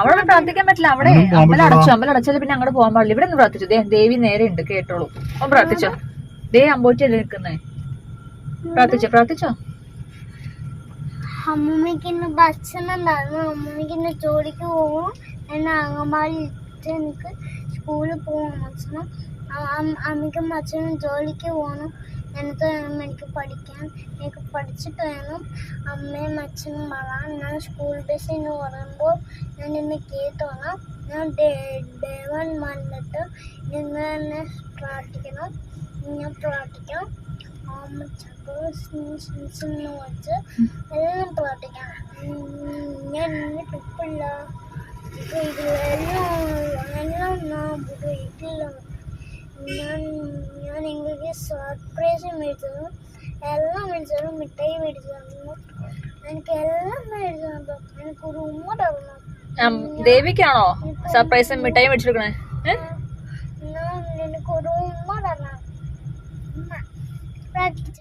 അവിടെ പ്രാർത്ഥിക്കാൻ പറ്റില്ല. അവിടെ അമ്പലം അടച്ചു. അമ്പലം പിന്നെ അങ്ങോട്ട് പോകാൻ പാടില്ല. ഇവിടെ നിന്ന് പ്രാർത്ഥിച്ചു? ദേ ദേവി നേരെ ഉണ്ട് കേട്ടോളൂ. അവൻ പ്രാർത്ഥിച്ചോ? ദേ അമ്പോറ്റിയല്ലേ നിൽക്കുന്നേ? പ്രാർത്ഥിച്ചോ? പ്രാർത്ഥിച്ചോ? അമ്മമ്മയ്ക്ക് ഇന്ന് ഭക്ഷണം ഉണ്ടായിരുന്നു. അമ്മമ്മയ്ക്ക് ഇന്ന് ജോലിക്ക് പോകും എന്നെ ഇട്ട് എനിക്ക് സ്കൂളിൽ പോകണം ഭക്ഷണം. അമ്മയ്ക്കും അച്ഛനും ജോലിക്ക് പോകണം പഠിക്കാൻ എനിക്ക് പഠിച്ചിട്ട് വേണം. അമ്മയും അച്ഛനും വരാൻ ഞാൻ സ്കൂൾ ബസ് എന്ന് പറയുമ്പോൾ ഞാൻ ഇന്ന് കേട്ടോണം ഞാൻ ദേവൻ വന്നിട്ട് നിങ്ങൾ എന്നെ പ്രാർത്ഥിക്കണം. ഞാൻ പ്രാർത്ഥിക്കാം. ഞാൻ ഇന്ന് ഞാൻ വീട്ടില്ല ഞാൻ ഞാൻ സർപ്രൈസ് മേടിച്ചതും എല്ലാം മേടിച്ചു മിഠായി മേടിച്ചു തന്നു എനിക്ക് എല്ലാം മേടിച്ചു തന്നു എനിക്ക് ഒരു ഉമ്മ ഉം, ദേവിക്കാണോ? സർപ്രൈസ് മിഠായി മേടിച്ചെടുക്കണേ? എനിക്ക് ഒരു ഉമ്മ പ്രാർത്ഥിച്ചു.